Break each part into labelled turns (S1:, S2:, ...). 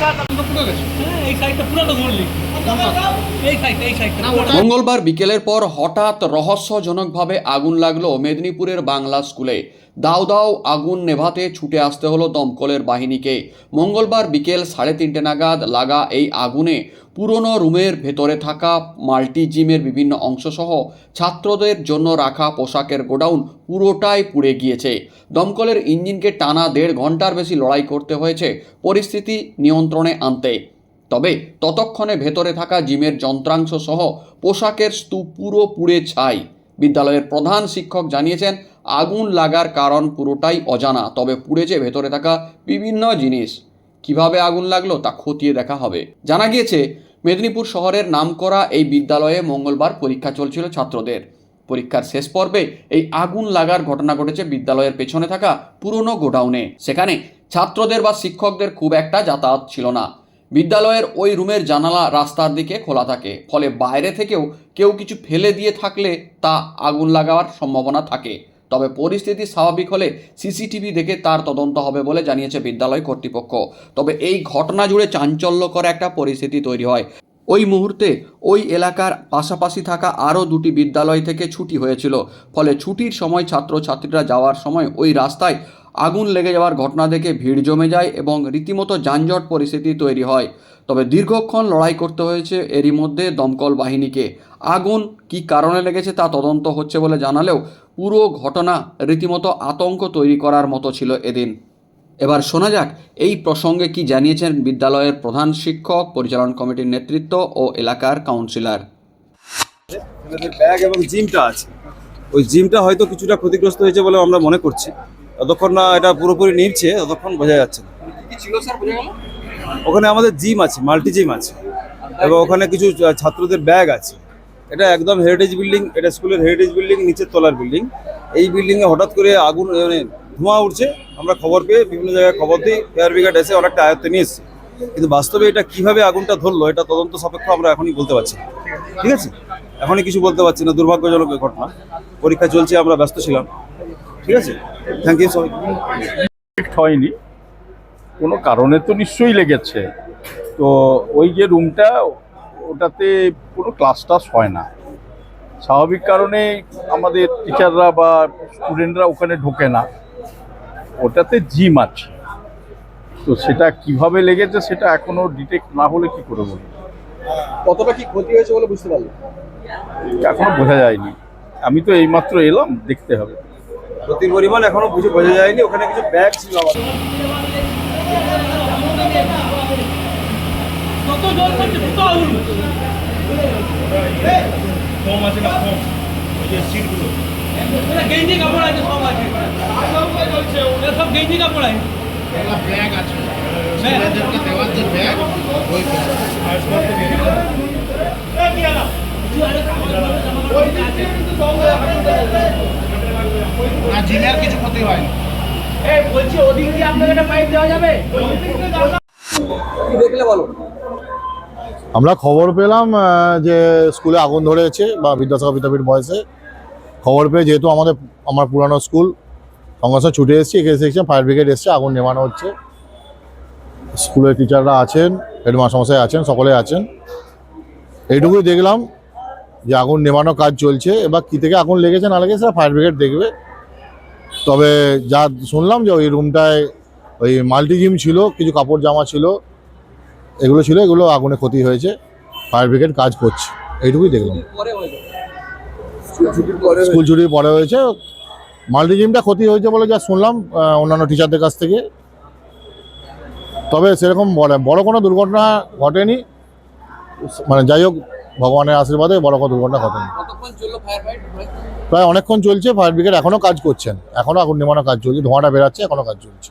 S1: হ্যাঁ, এই সাইডটা পুরোটা
S2: মঙ্গলবার বিকেলের পর হঠাৎ রহস্যজনকভাবে আগুন লাগল মেদিনীপুরের বাংলা স্কুলে। দাও দাও আগুন নেভাতে ছুটে আসতে হলো দমকলের বাহিনীকে। মঙ্গলবার বিকেল সাড়ে তিনটে নাগাদ লাগা এই আগুনে পুরনো রুমের ভেতরে থাকা মাল্টি জিমের বিভিন্ন অংশসহ ছাত্রদের জন্য রাখা পোশাকের গোডাউন পুরোটাই পুড়ে গিয়েছে। দমকলের ইঞ্জিনকে টানা দেড় ঘণ্টার বেশি লড়াই করতে হয়েছে, পরিস্থিতি নিয়ন্ত্রণে আনতে। তবে ততক্ষণে ভেতরে থাকা জিমের যন্ত্রাংশ সহ পোশাকের স্তূপ পুরো পুড়ে ছাই। বিদ্যালয়ের প্রধান শিক্ষক জানিয়েছেন, আগুন লাগার কারণ পুরোটাই অজানা, তবে পুড়েছে ভেতরে থাকা বিভিন্ন জিনিস, কীভাবে আগুন লাগল তা খতিয়ে দেখা হবে। জানা গিয়েছে, মেদিনীপুর শহরের নামকরা এই বিদ্যালয়ে মঙ্গলবার পরীক্ষা চলছিল ছাত্রদের। পরীক্ষার শেষ পর্বে এই আগুন লাগার ঘটনা ঘটেছে বিদ্যালয়ের পেছনে থাকা পুরনো গোডাউনে। সেখানে ছাত্রদের বা শিক্ষকদের খুব একটা যাতায়াত ছিল না। বিদ্যালয়ের ওই রুমের জানালা রাস্তার দিকে খোলা থাকে, ফলে বাইরে থেকেও কেউ কিছু ফেলে দিয়ে থাকলে তা আগুন লাগাবার সম্ভাবনা থাকে। তবে পরিস্থিতি স্বাভাবিক হলে সিসিটিভি দেখে তার তদন্ত হবে বলে জানিয়েছে বিদ্যালয় কর্তৃপক্ষ। তবে এই ঘটনা জুড়ে চাঞ্চল্যকর একটা পরিস্থিতি তৈরি হয়। ওই মুহূর্তে ওই এলাকার পাশাপাশি থাকা আরও দুটি বিদ্যালয় থেকে ছুটি হয়েছিল, ফলে ছুটির সময় ছাত্রছাত্রীরা যাওয়ার সময় ওই রাস্তায় আগুন লেগে যাওয়ার ঘটনা দেখে ভিড় জমে যায় এবং রীতিমতো যানজট পরিস্থিতি তৈরি হয়। তবে দীর্ঘক্ষণ লড়াই করতে হয়েছে এরই মধ্যে দমকল বাহিনীকে। আগুন কি কারণে লেগেছে তা তদন্ত হচ্ছে বলে জানালেও পুরো ঘটনা রীতিমতো আতঙ্ক তৈরি করার মতো ছিল এদিন। এবার শোনা যাক, এই প্রসঙ্গে কি জানিয়েছেন বিদ্যালয়ের প্রধান শিক্ষক, পরিচালন কমিটির নেতৃত্ব ও এলাকার কাউন্সিলর।
S3: ব্যাগ এবং জিমটা আছে। ওই জিমটা হয়তো কিছুটা ক্ষতিগ্রস্ত হয়েছে বলে আমরা মনে করছি। যতক্ষণ না এটা পুরোপুরি নিচ্ছে ততক্ষণ বোঝা যাচ্ছে না। ওখানে আমাদের জিম আছে মাল্টি জিম আছে। এবং ওখানে কিছু ছাত্রদের ব্যাগ আছে। এটা একদম হেরিটেজ বিল্ডিং এটা স্কুলের হেরিটেজ বিল্ডিং নিচের তলার বিল্ডিং এই বিল্ডিংয়ে হঠাৎ করে আগুন মানে ধোঁয়া উঠছে। আমরা খবর পেয়ে বিভিন্ন জায়গায় খবর দিই ফায়ার ব্রিগেড এসে অনেকটা আয়ত্তে নিয়ে এসছে। কিন্তু বাস্তবে এটা কীভাবে আগুনটা ধরলো এটা তদন্ত সাপেক্ষ আমরা এখনই বলতে পারছি না। ঠিক আছে? এখনই কিছু বলতে পারছি না দুর্ভাগ্যজনক ঘটনা। পরীক্ষা চলছে আমরা ব্যস্ত ছিলাম। ঠিক আছে? থ্যাংক ইউ সবাই
S4: হয়নি। কোনো কারণে তো নিশ্চয়ই লেগেছে। তো ওই যে রুমটা ওটাতে কোনো ক্লাস টাস হয় না। স্বাভাবিক কারণে আমাদের টিচাররা বা স্টুডেন্টরা ওখানে ঢোকে না। ওটাতে জিম আছে। তো সেটা কীভাবে লেগেছে সেটা এখনও ডিটেক্ট না হলে কি করে বলব?
S3: কতটা কি ক্ষতি হয়েছে বলে বুঝতে পারলাম
S4: এখনও বোঝা যায়নি। আমি তো এইমাত্র এলাম দেখতে হবে।
S3: ক্ষতির পরিমাণ এখনও বুঝে বোঝা যায়নি ওখানে কিছু ব্যাগ ছিল আমাদের
S1: গেঞ্জি সব গেঞ্জি
S5: ব্যাগ আছে ব্যাগ না জিমের কিছু ক্ষতি হয়নি
S6: আমরা খবর পেলাম যে স্কুলে আগুন ধরেছে বা বিদ্যাসাগর বিদ্যাপীঠ বয়সে। খবর পেয়ে যেহেতু আমাদের আমার পুরানো স্কুল সঙ্গে সঙ্গে ছুটে এসেছি এখানে এসেছি ফায়ার ব্রিগেড এসছে আগুন নেমানো হচ্ছে। স্কুলের টিচাররা আছেন হেডমাস্টারমশাই আছেন সকলে আছেন। এইটুকুই দেখলাম যে আগুন নেমানো কাজ চলছে এবার কী থেকে আগুন লেগেছে না লেগেছে ফায়ার ব্রিগেড দেখবে। তবে যা শুনলাম যে ওই রুমটায় ওই মাল্টি জিম ছিল, কিছু কাপড় জামা ছিল, এগুলো ছিল, এগুলো আগুনে ক্ষতি হয়েছে ফায়ার ব্রিগেড কাজ করছে, এইটুকুই দেখলাম। স্কুল ছুটির পরে হয়েছে মাল্টি জিমটা ক্ষতি হয়েছে বলে যা শুনলাম অন্যান্য টিচারদের কাছ থেকে। তবে সেরকম বড় কোনো দুর্ঘটনা ঘটেনি মানে যাই হোক, ভগবানের আশীর্বাদে বড় কোনো দুর্ঘটনা ঘটেনি। প্রায় অনেকক্ষণ চলছে ফায়ার ব্রিগেড এখনও কাজ করছেন। এখনও আগুন নেমানো কাজ চলছে, ধোঁয়াটা বেরাচ্ছে এখনও কাজ চলছে।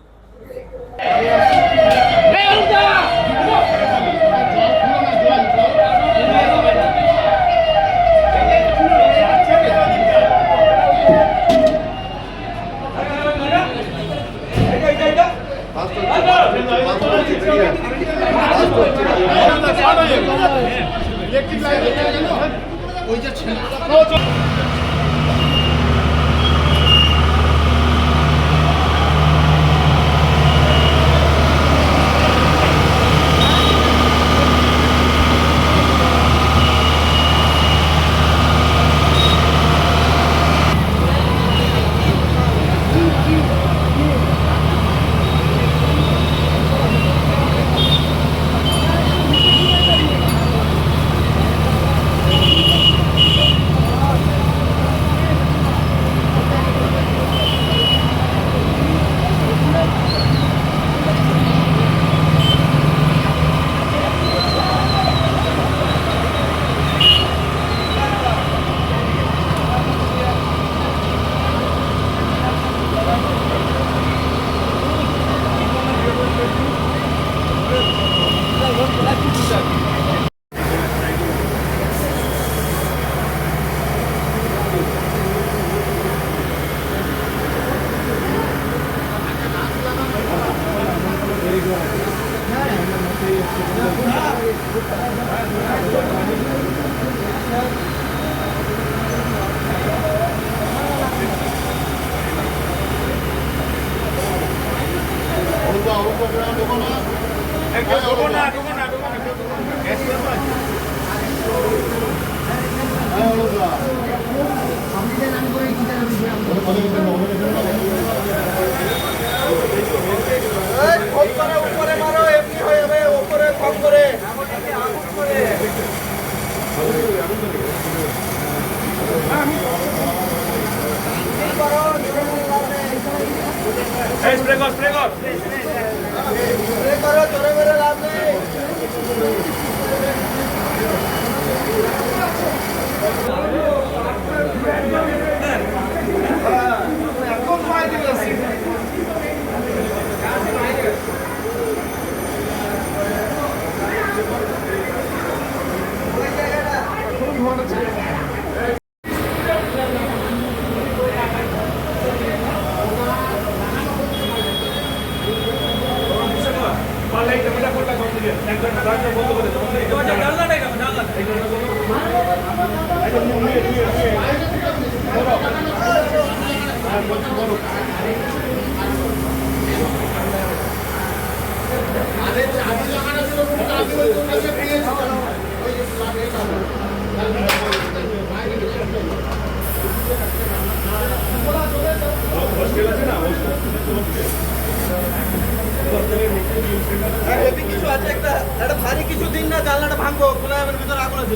S1: কিছু আছে একটা একটা ভারী কিছু দিন না জানলাটা ভাঙবো খোলা ভিতরে আগুন আছে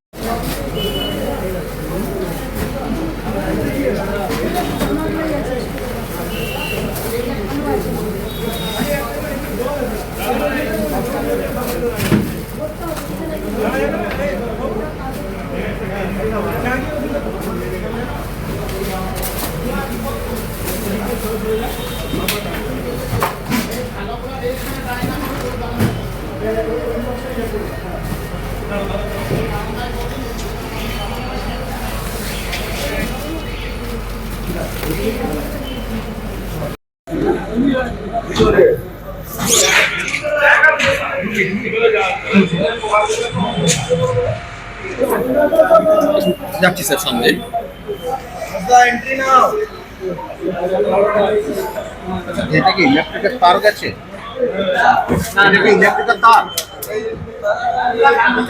S7: ওটা বন্ধ
S2: যাচ্ছি স্যার সামনে।
S5: এটা কি ইলেকট্রিকের তার গেছে? এটা কি ইলেকট্রিকের তার?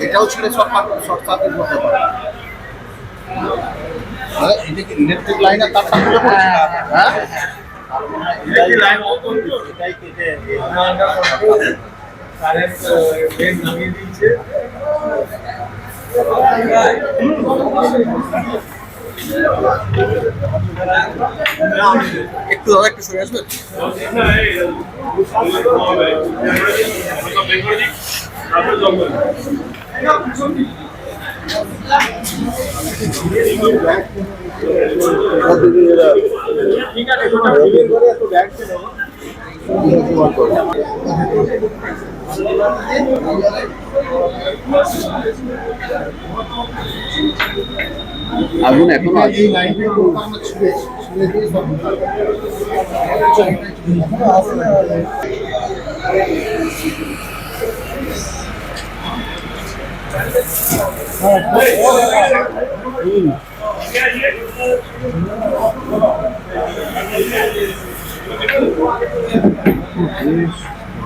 S5: এটাও ছিঁড়ে শর্ট শর্ট সার্কিট হতে পারে। হ্যাঁ, এটা কি ইলেকট্রিক লাইনের তারটা খুলে পড়েছে? হ্যাঁ ইলেকট্রিক লাইন এটাই কেটে
S2: একটু দাদা একটু সরে আসবেন?
S7: ঠিক আছে
S2: A boneca, o Okay.